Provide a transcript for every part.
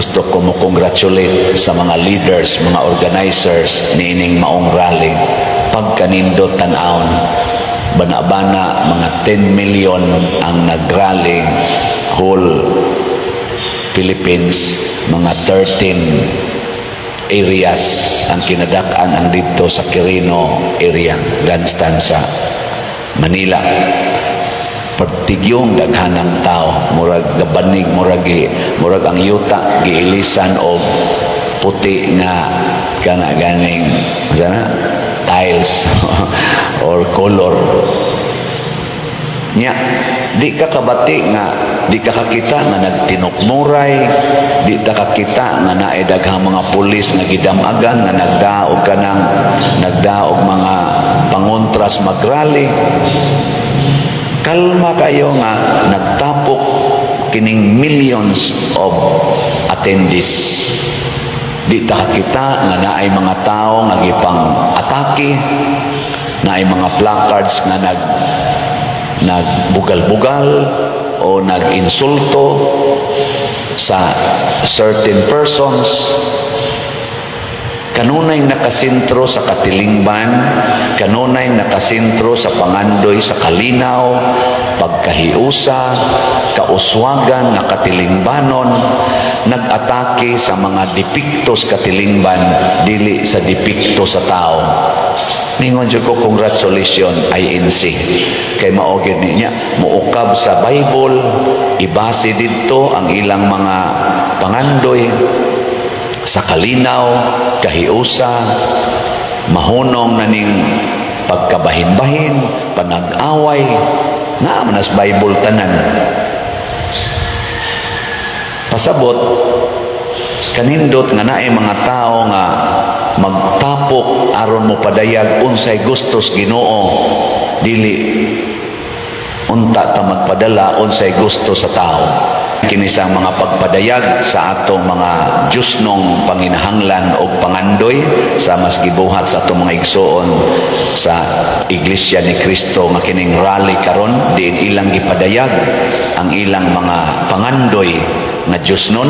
gusto ko mo congratulate sa mga leaders, mga organizers ni ining maong rally. Pagkanindot tanawon, bana-bana mga 10 million ang nagrally whole Philippines, mga 13 areas ang kinadakan ang dito sa Quirino area, Grandstanza, Manila pertigyong daghanang tao. Murag gabanig murag gi- murag ang yuta giilisan og puti nga kana ganing sana tiles or color. Nya di ka kabati nga di ka kakita nga nagtinukmuray di ta kakita nga naay daghang mga pulis nga gidamagan nga nagdaog ka ng nagdaog mga pangontras magrally kalma kayo nga nagtapok kining millions of attendees. Di ta kita nga naay mga tao nga gipang atake naay mga placards nga nag nagbugal-bugal o nag-insulto sa certain persons Kanunay nakasintro sa katilingban, kanunay nakasintro sa pangandoy sa kalinaw, pagkahiusa, kauswagan na katilingbanon, nag-atake sa mga depiktos katilingban, dili sa depikto sa tao. Ningon jud ko congratulations INC. Kay maogid niya muukab sa Bible, ibase didto ang ilang mga pangandoy sa kalinaw, kahiusa, mahunong na ning pagkabahin-bahin, panag-away, na manas Bible tanan. Pasabot, kanindot nga naay mga tao nga magtapok aron mo padayag unsay gustos Ginoo dili unta ta magpadala unsay gusto sa tao kini sa mga pagpadayag sa atong mga Diyos panginahanglan o pangandoy sa mas gibuhat sa atong mga igsoon sa Iglesia ni Kristo nga kining rally karon diin ilang gipadayag ang ilang mga pangandoy nga Diyos nun.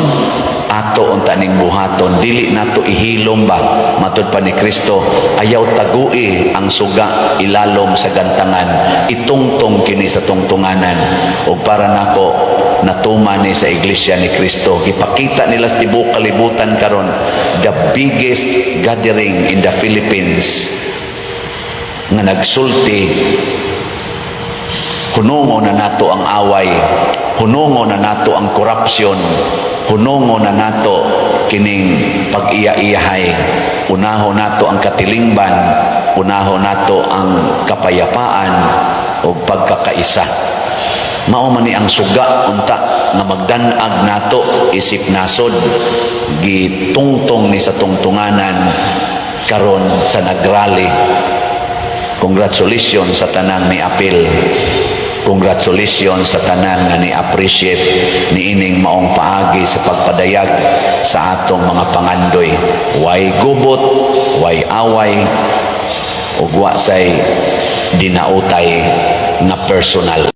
Ato unta ning buhaton. Dili nato ihilom ba? Matud pa ni Kristo ayaw tagui ang suga ilalom sa gantangan. Itungtong kini sa tungtunganan. Ug para nako natuman ni sa iglesia ni Kristo gipakita nila sa tibuok kalibutan karon the biggest gathering in the Philippines nga nagsulti hunungo na nato ang away. Hunungo na nato ang korupsyon. Hunungo na nato kining pag-iya-iyahay. Unaho nato ang katilingban. Unaho nato ang kapayapaan o pagkakaisa. Mao man ni ang suga unta nga magdanag nato isip nasod gitungtong ni sa tungtunganan karon sa nagrally congratulations sa tanan ni apil congratulations sa tanan nga ni appreciate ni ining maong paagi sa pagpadayag sa atong mga pangandoy. Way gubot way away ug wa say dinautay nga personal